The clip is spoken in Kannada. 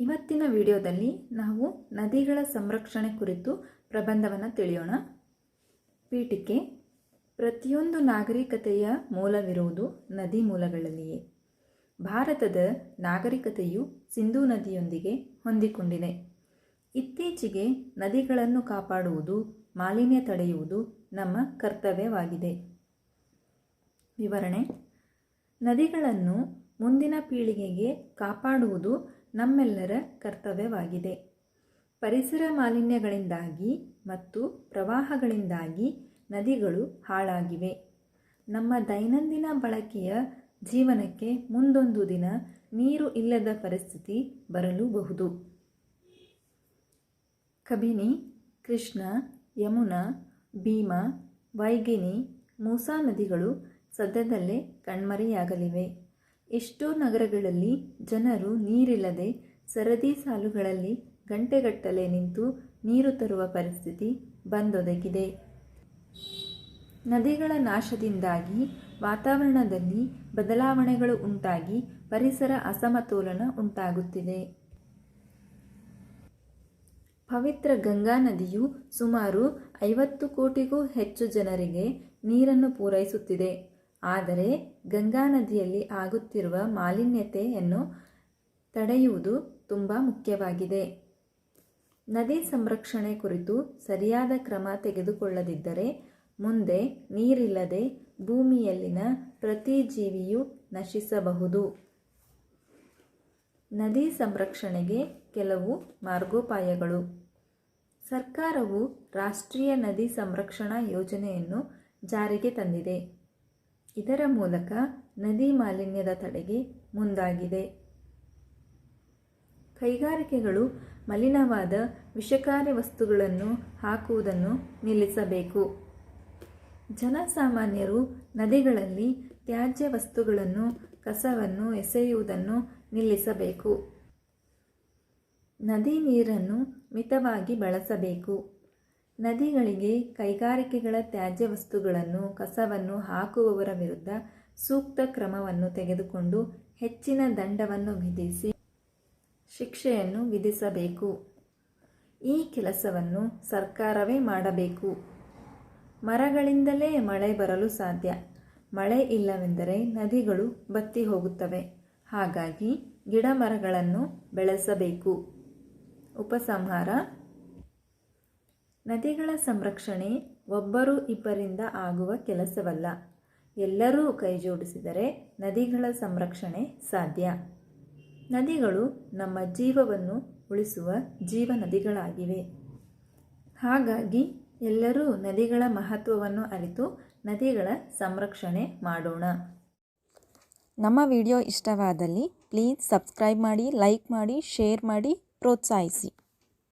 ಇವತ್ತಿನ ವಿಡಿಯೋದಲ್ಲಿ ನಾವು ನದಿಗಳ ಸಂರಕ್ಷಣೆ ಕುರಿತು ಪ್ರಬಂಧವನ್ನು ತಿಳಿಯೋಣ. ಪೀಠಿಕೆ ಪ್ರತಿಯೊಂದು ನಾಗರಿಕತೆಯ ಮೂಲವಿರುವುದು ನದಿ ಮೂಲಗಳಲ್ಲಿಯೇ. ಭಾರತದ ನಾಗರಿಕತೆಯು ಸಿಂಧೂ ನದಿಯೊಂದಿಗೆ ಹೊಂದಿಕೊಂಡಿದೆ. ಇತ್ತೀಚೆಗೆ ನದಿಗಳನ್ನು ಕಾಪಾಡುವುದು, ಮಾಲಿನ್ಯ ತಡೆಯುವುದು ನಮ್ಮ ಕರ್ತವ್ಯವಾಗಿದೆ. ವಿವರಣೆ. ನದಿಗಳನ್ನು ಮುಂದಿನ ಪೀಳಿಗೆಗೆ ಕಾಪಾಡುವುದು ನಮ್ಮೆಲ್ಲರ ಕರ್ತವ್ಯವಾಗಿದೆ. ಪರಿಸರ ಮಾಲಿನ್ಯಗಳಿಂದಾಗಿ ಮತ್ತು ಪ್ರವಾಹಗಳಿಂದಾಗಿ ನದಿಗಳು ಹಾಳಾಗಿವೆ. ನಮ್ಮ ದೈನಂದಿನ ಬಳಕೆಯ ಜೀವನಕ್ಕೆ ಮುಂದೊಂದು ದಿನ ನೀರು ಇಲ್ಲದ ಪರಿಸ್ಥಿತಿ ಬರಲೂಬಹುದು. ಕಬಿನಿ, ಕೃಷ್ಣ, ಯಮುನಾ, ಭೀಮಾ, ವೈಗಿನಿ, ಮೂಸಾ ನದಿಗಳು ಸದ್ಯದಲ್ಲೇ ಕಣ್ಮರೆಯಾಗಲಿವೆ. ಎಷ್ಟೋ ನಗರಗಳಲ್ಲಿ ಜನರು ನೀರಿಲ್ಲದೆ ಸರದಿ ಸಾಲುಗಳಲ್ಲಿ ಗಂಟೆಗಟ್ಟಲೆ ನಿಂತು ನೀರು ತರುವ ಪರಿಸ್ಥಿತಿ ಬಂದೊದಗಿದೆ. ನದಿಗಳ ನಾಶದಿಂದಾಗಿ ವಾತಾವರಣದಲ್ಲಿ ಬದಲಾವಣೆಗಳು ಉಂಟಾಗಿ ಪರಿಸರ ಅಸಮತೋಲನ ಉಂಟಾಗುತ್ತಿದೆ. ಪವಿತ್ರ ಗಂಗಾ ನದಿಯು ಸುಮಾರು ಐವತ್ತು ಕೋಟಿಗೂ ಹೆಚ್ಚು ಜನರಿಗೆ ನೀರನ್ನು ಪೂರೈಸುತ್ತಿದೆ. ಆದರೆ ಗಂಗಾ ನದಿಯಲ್ಲಿ ಆಗುತ್ತಿರುವ ಮಾಲಿನ್ಯತೆಯನ್ನು ತಡೆಯುವುದು ತುಂಬ ಮುಖ್ಯವಾಗಿದೆ. ನದಿ ಸಂರಕ್ಷಣೆ ಕುರಿತು ಸರಿಯಾದ ಕ್ರಮ ತೆಗೆದುಕೊಳ್ಳದಿದ್ದರೆ ಮುಂದೆ ನೀರಿಲ್ಲದೆ ಭೂಮಿಯಲ್ಲಿನ ಪ್ರತಿ ಜೀವಿಯು ನಶಿಸಬಹುದು. ನದಿ ಸಂರಕ್ಷಣೆಗೆ ಕೆಲವು ಮಾರ್ಗೋಪಾಯಗಳು. ಸರ್ಕಾರವು ರಾಷ್ಟ್ರೀಯ ನದಿ ಸಂರಕ್ಷಣಾ ಯೋಜನೆಯನ್ನು ಜಾರಿಗೆ ತಂದಿದೆ. ಇದರ ಮೂಲಕ ನದಿ ಮಾಲಿನ್ಯದ ತಡೆಗೆ ಮುಂದಾಗಿದೆ. ಕೈಗಾರಿಕೆಗಳು ಮಲಿನವಾದ ವಿಷಕಾರಿ ವಸ್ತುಗಳನ್ನು ಹಾಕುವುದನ್ನು ನಿಲ್ಲಿಸಬೇಕು. ಜನಸಾಮಾನ್ಯರು ನದಿಗಳಲ್ಲಿ ತ್ಯಾಜ್ಯ ವಸ್ತುಗಳನ್ನು, ಕಸವನ್ನು ಎಸೆಯುವುದನ್ನು ನಿಲ್ಲಿಸಬೇಕು. ನದಿ ನೀರನ್ನು ಮಿತವಾಗಿ ಬಳಸಬೇಕು. ನದಿಗಳಿಗೆ ಕೈಗಾರಿಕೆಗಳ ತ್ಯಾಜ್ಯ ವಸ್ತುಗಳನ್ನು, ಕಸವನ್ನು ಹಾಕುವವರ ವಿರುದ್ಧ ಸೂಕ್ತ ಕ್ರಮವನ್ನು ತೆಗೆದುಕೊಂಡು ಹೆಚ್ಚಿನ ದಂಡವನ್ನು ವಿಧಿಸಿ ಶಿಕ್ಷೆಯನ್ನು ವಿಧಿಸಬೇಕು. ಈ ಕೆಲಸವನ್ನು ಸರ್ಕಾರವೇ ಮಾಡಬೇಕು. ಮರಗಳಿಂದಲೇ ಮಳೆ ಬರಲು ಸಾಧ್ಯ. ಮಳೆ ಇಲ್ಲವೆಂದರೆ ನದಿಗಳು ಬತ್ತಿ ಹೋಗುತ್ತವೆ. ಹಾಗಾಗಿ ಗಿಡ ಮರಗಳನ್ನು ಬೆಳೆಸಬೇಕು. ಉಪಸಂಹಾರ ನದಿಗಳ ಸಂರಕ್ಷಣೆ ಒಬ್ಬರು ಇಬ್ಬರಿಂದ ಆಗುವ ಕೆಲಸವಲ್ಲ. ಎಲ್ಲರೂ ಕೈಜೋಡಿಸಿದರೆ ನದಿಗಳ ಸಂರಕ್ಷಣೆ ಸಾಧ್ಯ. ನದಿಗಳು ನಮ್ಮ ಜೀವವನ್ನು ಉಳಿಸುವ ಜೀವ ನದಿಗಳಾಗಿವೆ. ಹಾಗಾಗಿ ಎಲ್ಲರೂ ನದಿಗಳ ಮಹತ್ವವನ್ನು ಅರಿತು ನದಿಗಳ ಸಂರಕ್ಷಣೆ ಮಾಡೋಣ. ನಮ್ಮ ವಿಡಿಯೋ ಇಷ್ಟವಾದಲ್ಲಿ ಪ್ಲೀಸ್ ಸಬ್ಸ್ಕ್ರೈಬ್ ಮಾಡಿ, ಲೈಕ್ ಮಾಡಿ, ಶೇರ್ ಮಾಡಿ, ಪ್ರೋತ್ಸಾಹಿಸಿ.